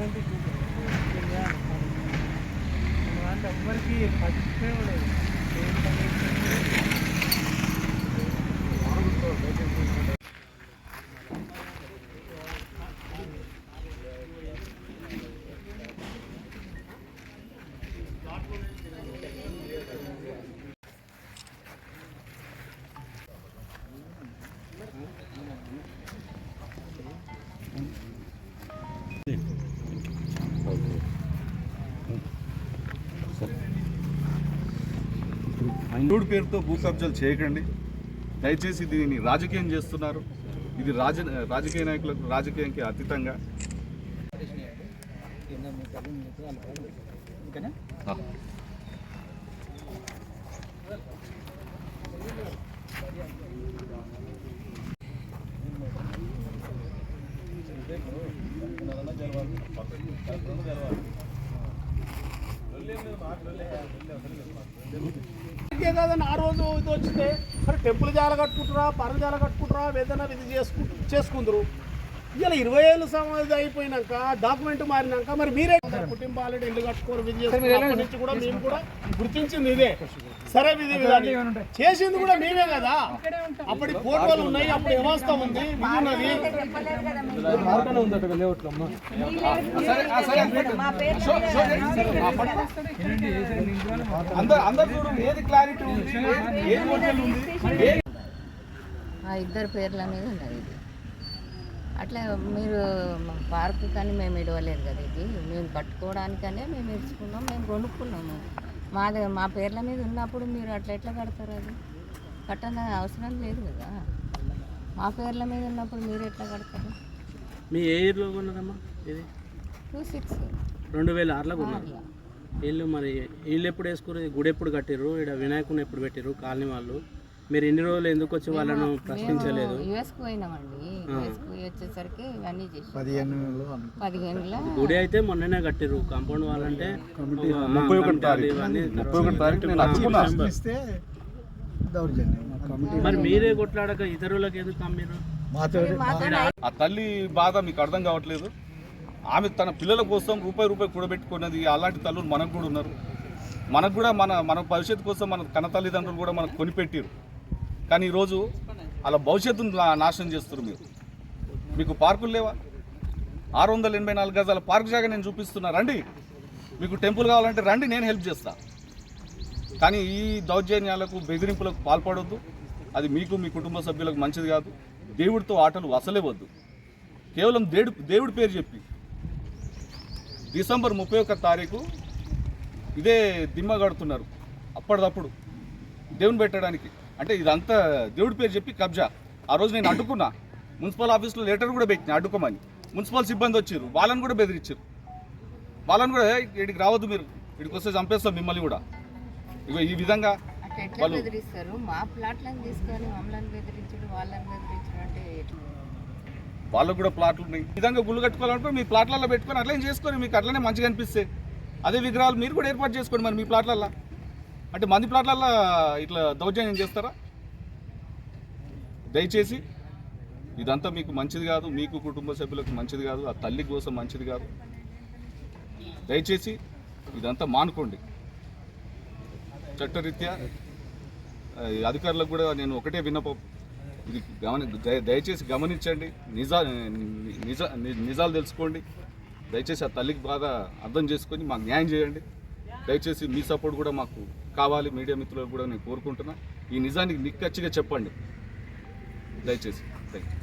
Present అంటే ఎవ్వరికి ఇండోడ్ పేరుతో భూ కబ్జాలు చేయకండి. దయచేసి దీన్ని రాజకీయం చేస్తున్నారు. ఇది రాజ రాజకీయ నాయకులకు రాజకీయానికి అతీతంగా. ఏదైనా ఆ రోజు ఇది వచ్చింది సరే టెంపుల్ జాల కట్టుకుంటారా పర్ర జాల కట్టుకుంటారా ఏదైనా ఇది చేసుకు చేసుకుందరు. ఇలా ఇరవై ఏళ్ళు సమాధి అయిపోయినాక డాక్యుమెంట్ మారినాక మరి మీరే కుటుంబాలు ఇల్లు కట్టుకోరు విధి నుంచి కూడా మేము కూడా గుర్తించింది ఇదే. సరే విధి విధానం చేసింది కూడా మేమే కదా. అప్పటి ఫోటోలు ఉన్నాయి అప్పుడు వ్యవస్థ ఉంది ఉన్నది. అందరు అందరు చూడు ఏది క్లారిటీ ఉంది ఏది ఒరిజినల్ ఉంది ఏ- ఆ ఇద్దరు పేర్ల మీద ఉన్నది అట్లా మీరు పార్కు కానీ మేము ఇడవలేదు కదా ఇది. మేము కట్టుకోవడానికనే మేము ఇడుచుకున్నాం మేము కొనుక్కున్నాము. మాది మా పేర్ల మీద ఉన్నప్పుడు మీరు అట్లా ఎట్లా కడతారు అది? కట్టన అవసరం లేదు కదా. మా పేర్ల మీద ఉన్నప్పుడు మీరు ఎట్లా కడతారు? మీ ఏ ఇయర్లో కొన్నారమ్మా ఇది? Two six. రెండు వేల ఆరులో కొన్నారు. వీళ్ళు మరి వీళ్ళు ఎప్పుడు వేసుకురు? గుడి ఎప్పుడు కట్టిర్రు? ఇక్కడ వినాయకుని ఎప్పుడు పెట్టిర్రు? కాలనీ వాళ్ళు? మీరు ఎన్ని రోజులు ఎందుకు వచ్చి వాళ్ళను ప్రశ్నించలేదు? యుఎస్కి పోయినామండి. పోయి వచ్చేసరికి ఇవన్నీ చేసి పదిహేను పదిహేనులో? గుడి అయితే మొన్ననే కట్టిర్రు. కాంపౌండ్ వాళ్ళంటే ముప్పై ఒకటి ముప్పై తారీఖు మరి మీరే కొట్లాడక ఇతరులకు ఎందుకు మాతో ఆ తల్లి బాధ మీకు అర్థం కావట్లేదు. ఆమె తన పిల్లల కోసం రూపాయి రూపాయి కూడబెట్టుకున్నది అలాంటి తల్లులు మనకు కూడా ఉన్నారు. మనకు కూడా మన మన భవిష్యత్తు కోసం మన కన్న తల్లిదండ్రులు కూడా మనకు కొనిపెట్టారు కానీ ఈరోజు అలా భవిష్యత్తును నాశనం చేస్తున్నారు మీరు. మీకు పార్కులు లేవా? ఆరు వందల ఎనభై నాలుగు గజాల పార్క్ జాగా నేను చూపిస్తున్నా. రండి. మీకు టెంపుల్ కావాలంటే రండి నేను హెల్ప్ చేస్తా. కానీ ఈ దౌర్జన్యాలకు బెదిరింపులకు పాల్పడొద్దు. అది మీకు మీ కుటుంబ సభ్యులకు మంచిది కాదు. దేవుడితో ఆటలు అసలే వద్దు. కేవలం దేవుడు దేవుడి పేరు చెప్పి. డిసెంబర్ ముప్పై ఒక్క తారీఖు ఇదే దిమ్మ కడుతున్నారు. అప్పటిదప్పుడు దేవుని పెట్టడానికి. అంటే ఇదంతా దేవుడి పేరు చెప్పి కబ్జా. ఆ రోజు నేను అడ్డుకున్నా. మున్సిపల్ ఆఫీస్లో లెటర్ కూడా పెట్టిన అడ్డుకోమని. మున్సిపల్ సిబ్బంది వచ్చారు. వాళ్ళని కూడా బెదిరించారు. వాళ్ళని కూడా "ఏయ్, ఇక్కడికి రావద్దు మీరు. ఇక్కడికి వస్తే చంపేస్తాం మిమ్మల్ని కూడా. ఇగో ఈ విధంగా అట్లా ఎట్లా వాళ్ళు- బెదిరిస్తారు? మా ప్లాట్లను తీసుకొని మమ్మల్ని బెదిరించడం వాళ్ళని బెదిరించడం అంటే ఎట్లా? వాళ్ళకు కూడా ప్లాట్లు ఉన్నాయి. ఈ విధంగా గుళ్ళు కట్టుకోవాలంటే మీ ప్లాట్లలో పెట్టుకొని అట్లనే చేసుకొని మీకు అట్లనే మంచిగా అనిపిస్తే. అదే విగ్రహాలు మీరు కూడా ఏర్పాటు చేసుకోండి మరి మీ ప్లాట్లల్లో. అంటే మంది ప్లాట్లల్లో ఇట్లా దౌర్జన్యం చేస్తారా? దయచేసి ఇదంతా మీకు మంచిది కాదు మీకు కుటుంబ సభ్యులకు మంచిది కాదు ఆ తల్లి కోసం మంచిది కాదు. దయచేసి ఇదంతా మానుకోండి. చట్టరీత్యా ఈ అధికారులకు కూడా నేను ఒకటే విన్నపం. ఇది గమని దయచేసి గమనించండి. నిజా నిజా ని- నిజాలు తెలుసుకోండి. దయచేసి ఆ తల్లికి బాగా అర్థం చేసుకొని మాకు న్యాయం చేయండి. దయచేసి మీ సపోర్ట్ కూడా మాకు కావాలి మీడియా మిత్రులకు కూడా నేను కోరుకుంటున్నా. ఈ నిజానికి నిక్కచ్చిగా చెప్పండి. దయచేసి. Thank you